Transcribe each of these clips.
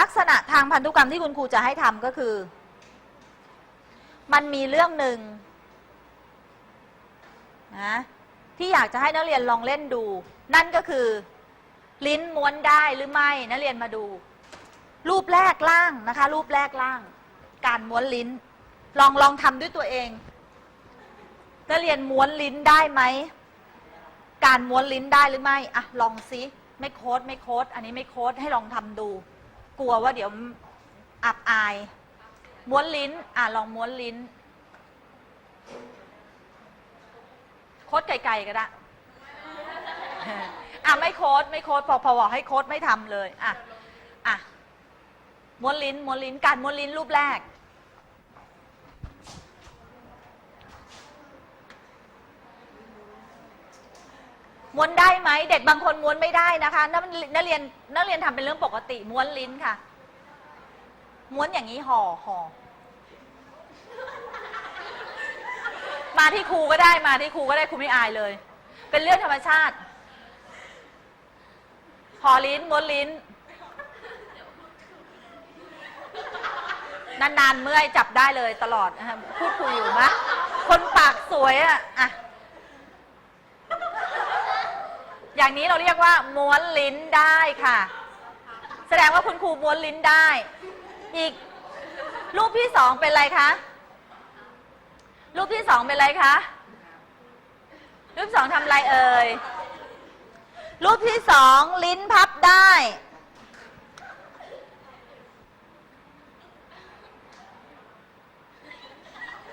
ลักษณะทางพันธุกรรมที่คุณครูจะให้ทำก็คือ มันมีเรื่องหนึ่งนะที่อยากจะให้นักเรียนลองเล่นดู นั่นก็คือ ลิ้นม้วนได้หรือไม่นักเรียนมาดู รูปแรกล่างนะคะ รูปแรกล่าง การม้วนลิ้น ลองลองทำด้วยตัวเองนักเรียนม้วนลิ้นได้ไหมการม้วนลิ้นได้หรือไม่อะลองซิไม่โค้ดไม่โค้ดอันนี้ไม่โค้ดให้ลองทำดู กลัวว่าเดี๋ยวอับอาย ม้วนลิ้น อะลองม้วนลิ้น โคดไกลๆก็ได้ อะไม่โคดไม่โคดพอพอบอกให้โคดไม่ทำเลย อะ อะ ม้วนลิ้น ม้วนลิ้น การม้วนลิ้นรูปแรก ม้วนได้ไหมเด็กบางคนม้วนไม่ได้นะคะนักนักเรียนนักเรียนทำเป็นเรื่องปกติม้วนลิ้นค่ะ ม้วนอย่างนี้ห่อห่อมาที่ครูก็ได้มาที่ครูก็ได้ครูไม่อายเลย เป็นเรื่องธรรมชาติห่อลิ้นม้วนลิ้นนานๆเมื่อยจับได้เลยตลอดนะคะพูดคุยอยู่มะคนปากสวยอะอะ อย่างนี้เราเรียกว่าม้วนลิ้นได้ค่ะ แสดงว่าคุณครูม้วนลิ้นได้ อีกรูปที่สองเป็นอะไรคะ รูปที่สองเป็นอะไรคะ รูปสองทำอะไรเอ่ย รูปที่สองลิ้นพับได้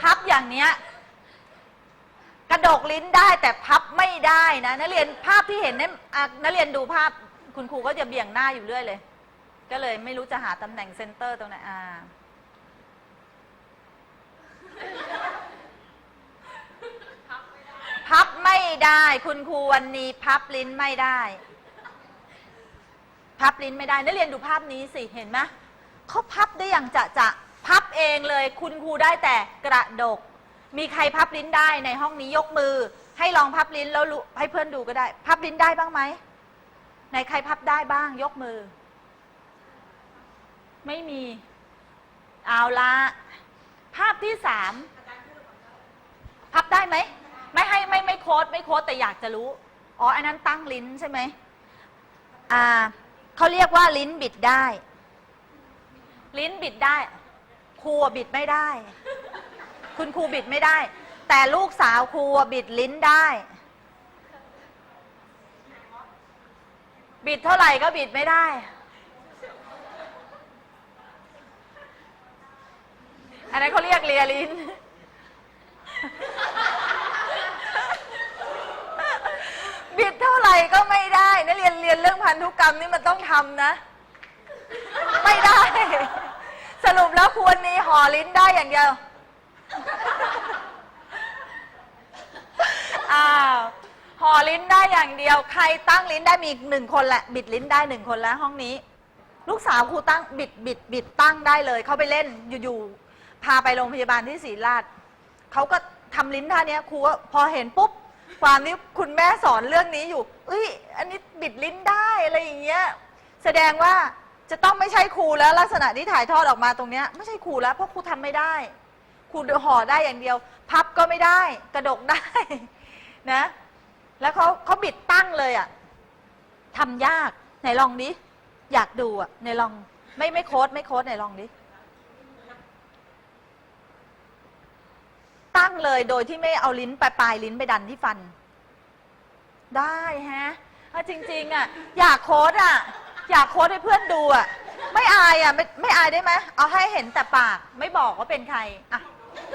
พับอย่างเนี้ย ระดกลิ้นได้แต่พับไม่ได้นะนักเรียนภาพที่เห็นเนี่ยอะนักเรียนดูภาพคุณครูก็จะเบี่ยงหน้าอยู่เรื่อยเลย ก็เลยไม่รู้จะหาตำแหน่งเซนเตอร์ตรงไหนอ่า พับไม่ได้คุณครูวันนี้พับลิ้นไม่ได้ พับลิ้นไม่ได้นักเรียนดูภาพนี้สิเห็นไหมเขาพับได้อย่างจะจะพับเองเลย คุณครูได้แต่กระดก มีใครพับลิ้นได้ในห้องนี้ยกมือ ให้ลองพับลิ้นแล้วรู้ให้เพื่อนดูก็ได้ พับลิ้นได้บ้างไหมไหนใครพับได้บ้าง ยกมือ ไม่มี เอาละภาพที่สามพับได้ไหม ไม่ให้ไม่ไม่โค้ดไม่โค้ดแต่อยากจะรู้ อ๋อ อันนั้นตั้งลิ้นใช่ไหมอ่าเขาเรียกว่าลิ้นบิดได้ ลิ้นบิดได้ครูอะบิดไม่ได้ คุณครูบิดไม่ได้ แต่ลูกสาวครูอะบิดลิ้นได้ บิดเท่าไหร่ก็บิดไม่ได้ อันนั้นเขาเรียกเลียลิ้น บิดเท่าไหร่ก็ไม่ได้นะเรียนเรียนเรื่องพันธุกรรมนี่มันต้องทำนะ ไม่ได้ สรุปแล้วควรนี้ห่อลิ้นได้อย่างเดียว อ้าวห่อลิ้นได้อย่างเดียว ใครตั้งลิ้นได้มีอีกหนึ่งคนแหละ บิดลิ้นได้หนึ่งคนแล้วห้องนี้ ลูกสาวครูตั้งบิดบิดบิดตั้งได้เลย เขาไปเล่นอยู่ๆพาไปโรงพยาบาลที่ศรีราชเขาก็ทำลิ้นท่าเนี้ยครูก็พอเห็นปุ๊บ ความนี้คุณแม่สอนเรื่องนี้อยู่เอ้ย อันนี้บิดลิ้นได้อะไรอย่างเงี้ย แสดงว่าจะต้องไม่ใช่ครูแล้วลักษณะที่ถ่ายทอดออกมาตรงเนี้ยไม่ใช่ครูแล้วเพราะครูทำไม่ได้ ครูห่อได้อย่างเดียว พับก็ไม่ได้ กระดกได้ นะ แล้วเขาเขาบิดตั้งเลยอะ่ะทำยากไหนลองดิอยากดูอะ่ะไหนลองไม่ไม่โค้ดไม่โค้ดไหนลองดิตั้งเลยโดยที่ไม่เอาลิ้นปลายปลายลิ้นไปดันที่ฟัน ได้ฮะถ้าจริง ๆ อะ อยากโค้ดอะ อยากโค้ดให้เพื่อนดูอะ ไม่อายอะ ไม่ไม่อายได้ไหมเอาให้เห็นแต่ปาก ไม่บอกว่าเป็นใคร อะ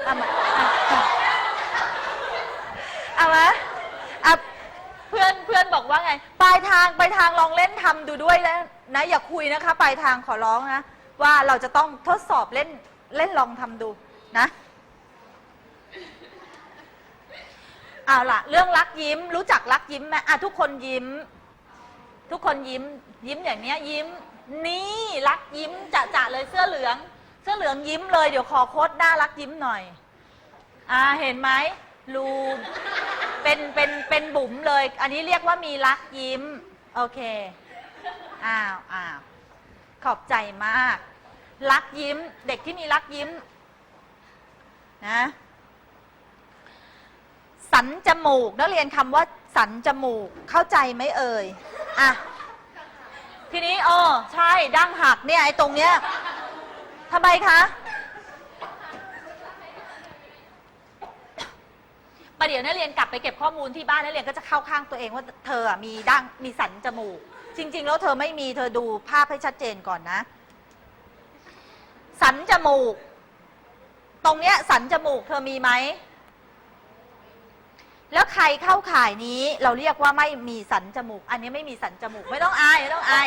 เอามาอะอะ เอามาอะเพื่อนเพื่อนบอกว่าไง ปลายทางปลายทางลองเล่นทำดูด้วยนะนะอย่าคุยนะคะปลายทางขอร้องนะว่าเราจะต้องทดสอบเล่นเล่นลองทำดูนะเอาล่ะ เรื่องรักยิ้ม รู้จักรักยิ้มไหมอะทุกคนยิ้ม ทุกคนยิ้ม ยิ้มอย่างเนี้ย ยิ้ม นี่รักยิ้มจะจะเลยเสื้อเหลือง เสื้อเหลืองยิ้มเลยเดี๋ยวขอโค้ดหน้ารักยิ้มหน่อย อ่าเห็นไหมรู เป็นเป็นเป็นบุ๋มเลย อันนี้เรียกว่ามีรักยิ้ม โอเค อ้าวอ้าวขอบใจมาก รักยิ้ม เด็กที่มีรักยิ้ม นะ สันจมูก นักเรียนคำว่า สันจมูก เข้าใจไหมเอ่ย อะ ทีนี้เออใช่ดั้งหักเนี่ยไอ้ตรงเนี้ยทำไมคะ ประเดี๋ยวนักเรียนกลับไปเก็บข้อมูลที่บ้านนักเรียนก็จะเข้าข้างตัวเองว่าเธออะมีดั้งมีสันจมูก จริง ๆ แล้วเธอไม่มีเธอดูภาพให้ชัดเจนก่อนนะ สันจมูก ตรงเนี้ยสันจมูกเธอมีไหม แล้วใครเข้าข่ายนี้เราเรียกว่าไม่มีสันจมูก อันนี้ไม่มีสันจมูก ไม่ต้องอายไม่ต้องอาย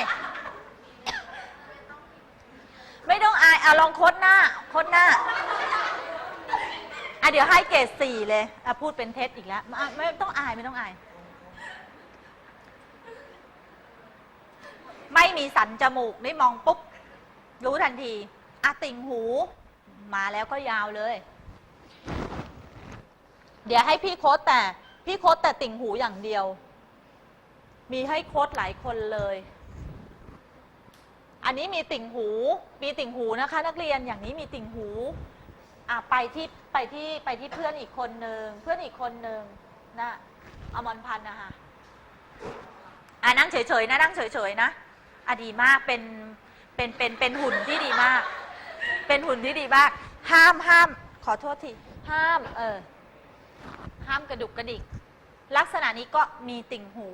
ไม่ต้องอายอะลองโคดหน้าโคดหน้า อะเดี๋ยวให้เกรดสี่เลยอะพูดเป็นเท็จอีกแล้วไม่ไม่ต้องอายไม่ต้องอาย ไม่มีสันจมูกได้มองปุ๊บ รู้ทันทีอะติ่งหู มาแล้วก็ยาวเลย เดี๋ยวให้พี่โค้ดแต่ พี่โค้ดแต่ติ่งหูอย่างเดียว มีให้โค้ดหลายคนเลย อันนี้มีติ่งหู มีติ่งหูนะคะ นักเรียนอย่างนี้มีติ่งหู อะไปที่ไปที่ไปที่เพื่อนอีกคนหนึ่งเพื่อนอีกคนหนึ่งนะอมรพันธ์นะคะอะนั่งเฉยๆนะนั่งเฉยๆนะอะดีมากเป็นเป็นเป็นเป็นหุ่นที่ดีมาก เป็นหุ่นที่ดีมาก ห้ามห้ามขอโทษทีห้ามเออห้ามกระดุกกระดิก ลักษณะนี้ก็มีติ่งหู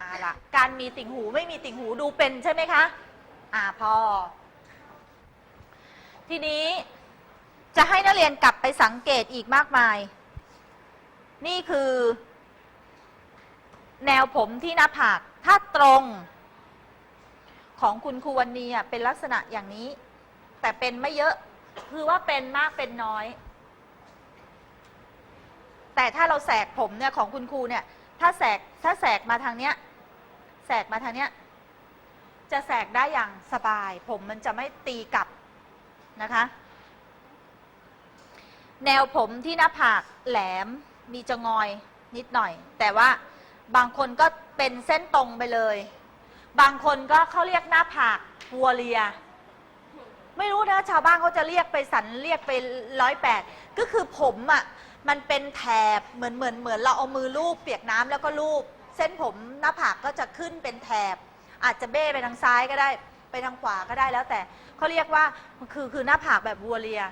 อ่าละการมีติ่งหูไม่มีติ่งหูดูเป็นใช่ไหมคะ อ่าพอ ทีนี้ จะให้นักเรียนกลับไปสังเกตอีกมากมาย นี่คือ แนวผมที่หน้าผาก ถ้าตรง ของคุณครูวันนี้เป็นลักษณะอย่างนี้ แต่เป็นไม่เยอะ คือว่าเป็นมากเป็นน้อย แต่ถ้าเราแสกผมเนี่ยของคุณครูเนี่ย ถ้าแสกถ้าแสกมาทางเนี้ย แสกมาทางเนี้ย จะแสกได้อย่างสบาย ผมมันจะไม่ตีกลับนะคะ แนวผมที่หน้าผากแหลมมีจะงอยนิดหน่อย แต่ว่าบางคนก็เป็นเส้นตรงไปเลย บางคนก็เขาเรียกหน้าผากวัวเลีย ไม่รู้นะชาวบ้านเขาจะเรียกไปสันเรียกไปร้อยแปดก็คือผมอะ่ะมันเป็นแถบเหมือนเหมือนเหมือนเราเอามือลูบเปียกน้ำแล้วก็ลูบเส้นผมหน้าผากก็จะขึ้นเป็นแถบ อาจจะเบ้ไปทางซ้ายก็ได้ ไปทางขวาก็ได้แล้วแต่เขาเรียกว่าคือคือหน้าผากแบบวัวเลีย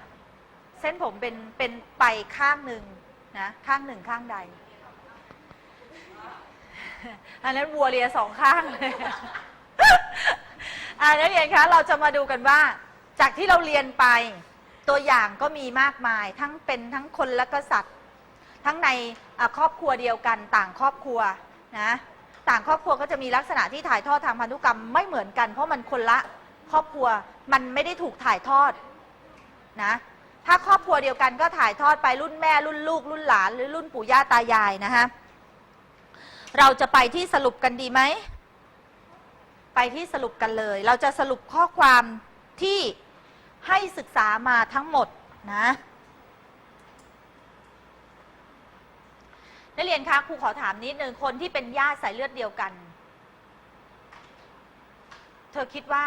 เส้นผมเป็นเป็นไปข้างหนึ่งนะข้างหนึ่งข้างใด อันนั้นวัวเลียสองข้างเลยอ่านักเรียนคะเราจะมาดูกันว่า จากที่เราเรียนไปตัวอย่างก็มีมากมาย ทั้งเป็นทั้งคนและก็สัตว์ ทั้งในครอบครัวเดียวกันต่างครอบครัวนะต่างครอบครัวก็จะมีลักษณะที่ถ่ายทอดทางพันธุกรรมไม่เหมือนกัน เพราะมันคนละครอบครัวมันไม่ได้ถูกถ่ายทอดนะ ถ้าครอบครัวเดียวกันก็ถ่ายทอดไปรุ่นแม่รุ่นลูก รุ่นหลาน หรือรุ่นปู่ย่าตายายนะคะเราจะไปที่สรุปกันดีไหม ไปที่สรุปกันเลย เราจะสรุปข้อความที่ให้ศึกษามาทั้งหมดนะนักเรียนคะครูขอถามนิดนึงคนที่เป็นญาติสายเลือดเดียวกัน เธอคิดว่า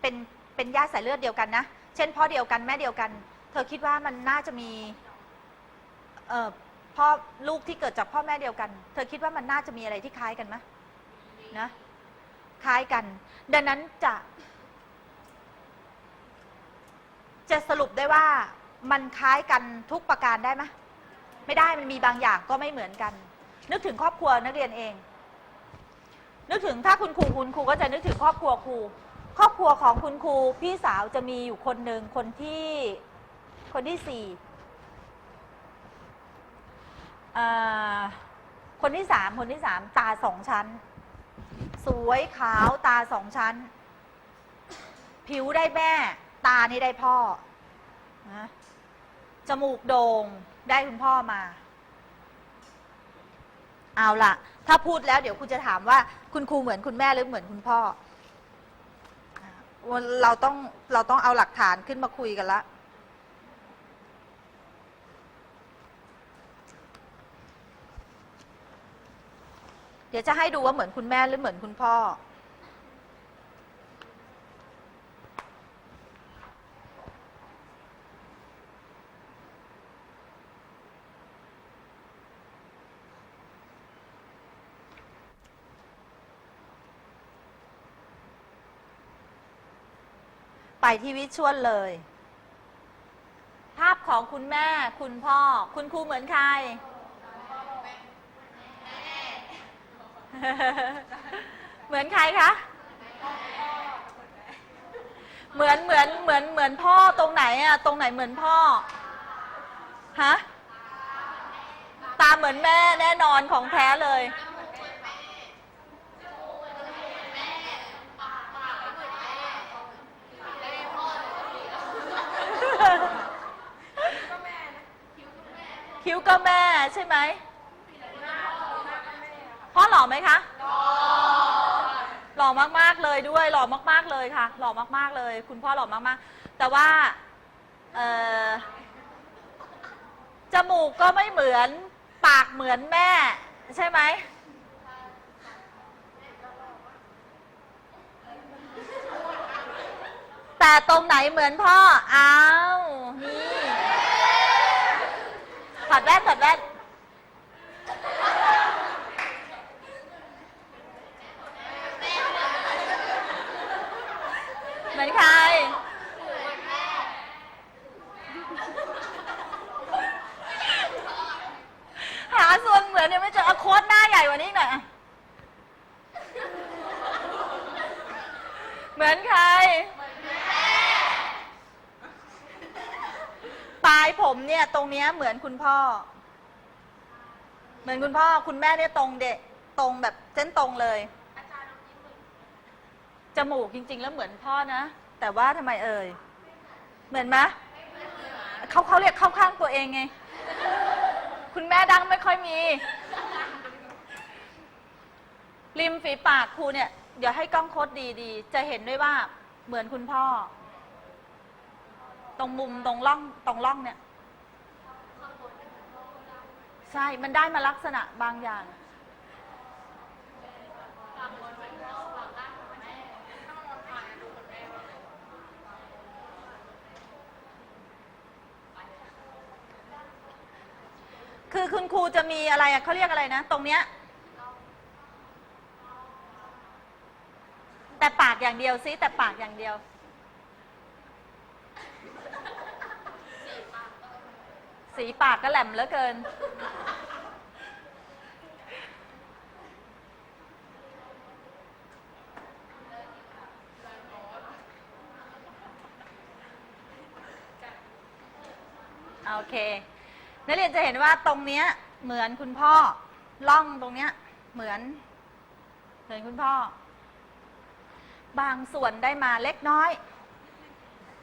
เป็นเป็นญาติสายเลือดเดียวกันนะ เช่นพ่อเดียวกันแม่เดียวกัน ธอคิดว่ามันน่าจะมีเอ่อพ่อลูกที่เกิดจากพ่อแม่เดียวกัน เธอคิดว่ามันน่าจะมีอะไรที่คล้ายกันไหมนะคล้ายกัน ดังนั้นจะ จะสรุปได้ว่ามันคล้ายกันทุกประการได้ไหมไม่ได้มันมีบางอย่างก็ไม่เหมือนกัน นึกถึงครอบครัวนักเรียนเอง นึกถึงถ้าคุณครูคุณครูก็จะนึกถึงครอบครัวครู ครอบครัวของคุณครูพี่สาวจะมีอยู่คนหนึ่งคนที่ คนที่สี่คนที่สามคนที่สามตาสองชั้น สวยขาวตาสองชั้น ผิวได้แม่ ตานี่ได้พ่อนะจมูกโด่งได้คุณพ่อมา เอาล่ะ ถ้าพูดแล้วเดี๋ยวคุณจะถามว่า คุณครูเหมือนคุณแม่หรือเหมือนคุณพ่อเราต้องเราต้องเอาหลักฐานขึ้นมาคุยกันละ เดี๋ยวจะให้ดูว่าเหมือนคุณแม่หรือเหมือนคุณพ่อ ไปที่วิชวลเลย ภาพของคุณแม่คุณพ่อ คุณครูเหมือนใคร เหมือนใครคะ เหมือนเหมือนเหมือนเหมือนพ่อตรงไหนอะตรงไหนเหมือนพ่อ ฮะ ตาเหมือนแม่แน่นอนของแท้เลย คิ้วก็แม่ใช่ไหม พ่อหล่อไหมคะ หล่อมากๆเลยด้วย หล่อมากๆเลยค่ะ หล่อมากๆเลย คุณพ่อหล่อมากๆ แต่ว่าเอ่อจมูกก็ไม่เหมือน ปากเหมือนแม่ ใช่ไหม แต่ตรงไหนเหมือนพ่อ อ้าว นี่ถอดแว่นถอดแว่น เหมือนใคร หาส่วนเหมือนยังไม่เจอเอาโค้ดหน้าใหญ่กว่านี้อีกหน่อยอะเหมือนใคร ปลายผมเนี่ย ตรงเนี้ยเหมือนคุณพ่อ เหมือนคุณพ่อ คุณแม่เนี่ยตรงเด็ตรงแบบเส้นตรงเลย จมูกจริง ๆ แล้วเหมือนพ่อนะ แต่ว่าทำไมเอ่ย เหมือนไหมเขาเขาเรียกเข้าข้างตัวเองไง คุณแม่ดังไม่ค่อยมี ริมฝีปากครูเนี่ย เดี๋ยวให้กล้องโคดดีๆ จะเห็นด้วยว่าเหมือนคุณพ่อ ตรงมุมตรงร่องตรงร่องเนี่ย ใช่ มันได้มาลักษณะบางอย่าง คือคุณครูจะมีอะไรอะเขาเรียกอะไรนะ ตรงเนี้ย แต่ปากอย่างเดียวซิแต่ปากอย่างเดียว สีปากก็แหลมเหลือเกิน โอเค นักเรียนจะเห็นว่าตรงเนี้ยเหมือนคุณพ่อล่องตรงเนี้ยเหมือน เหมือนคุณพ่อ บางส่วนได้มาเล็กน้อย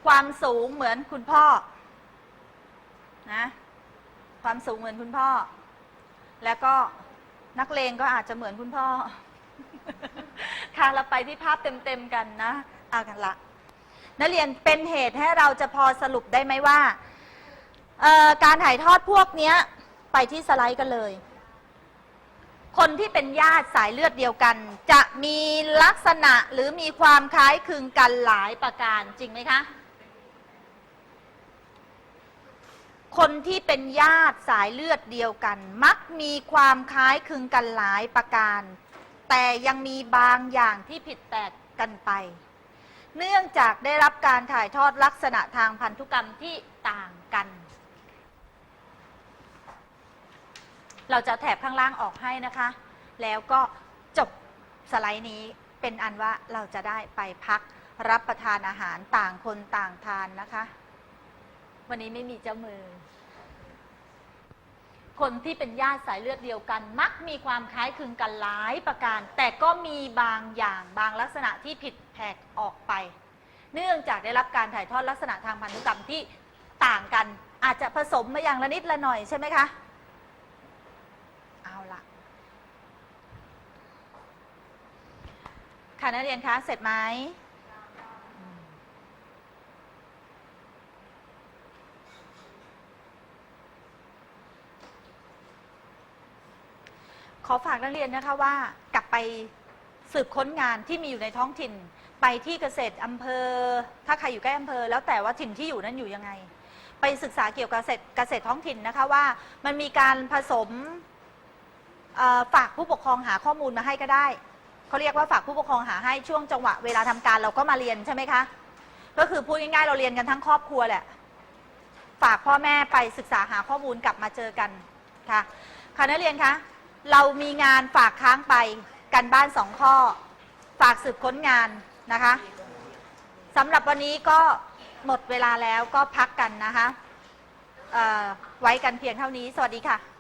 ความสูงเหมือนคุณพ่อนะความสูงเหมือนคุณพ่อ แล้วก็นักเลงก็อาจจะเหมือนคุณพ่อ ค่ะเราไปที่ภาพเต็มๆกันนะเอากันละนักเรียนเป็นเหตุให้เราจะพอสรุปได้ไหมว่า เอ่อการถ่ายทอดพวกเนี้ย ไปที่สไลด์กันเลย คนที่เป็นญาติสายเลือดเดียวกัน จะมีลักษณะหรือมีความคล้ายคลึงกันหลายประการจริงไหมคะ คนที่เป็นญาติสายเลือดเดียวกัน มักมีความคล้ายคลึงกันหลายประการ แต่ยังมีบางอย่างที่ผิดแปลกกันไป เนื่องจากได้รับการถ่ายทอดลักษณะทางพันธุกรรมที่ต่างกัน เราจะแถบข้างล่างออกให้นะคะ แล้วก็จบสไลด์นี้เป็นอันว่าเราจะได้ไปพักรับประทานอาหารต่างคนต่างทานนะคะ วันนี้ไม่มีเจ้ามือ คนที่เป็นญาติสายเลือดเดียวกัน มักมีความคล้ายคลึงกันหลายประการ แต่ก็มีบางอย่างบางลักษณะที่ผิดแผกออกไป เนื่องจากได้รับการถ่ายทอดลักษณะทางพันธุกรรมที่ต่างกัน อาจจะผสมมาอย่างละนิดละหน่อยใช่ไหมคะ เอาละ ค่ะนักเรียนคะเสร็จไหมขอฝากนักเรียนนะคะว่ากลับไปสืบค้นงานที่มีอยู่ในท้องถิ่น ไปที่เกษตรอำเภอ ถ้าใครอยู่ใกล้อำเภอ แล้วแต่ว่าถิ่นที่อยู่นั้นอยู่ยังไง ไปศึกษาเกี่ยวกับเกษตรเกษตรท้องถิ่นนะคะว่ามันมีการผสมฝากผู้ปกครองหาข้อมูลมาให้ก็ได้ เขาเรียกว่าฝากผู้ปกครองหาให้ช่วงจังหวะเวลาทำการเราก็มาเรียนใช่ไหมคะ ก็คือพูดง่ายๆเราเรียนกันทั้งครอบครัวแหละ ฝากพ่อแม่ไปศึกษาหาข้อมูลกลับมาเจอกันค่ะค่ะนักเรียนคะเรามีงานฝากค้างไปกันบ้านสองข้อ ฝากสืบค้นงานนะคะสำหรับวันนี้ก็หมดเวลาแล้วก็พักกันนะคะไว้กันเพียงเท่านี้ สวัสดีค่ะ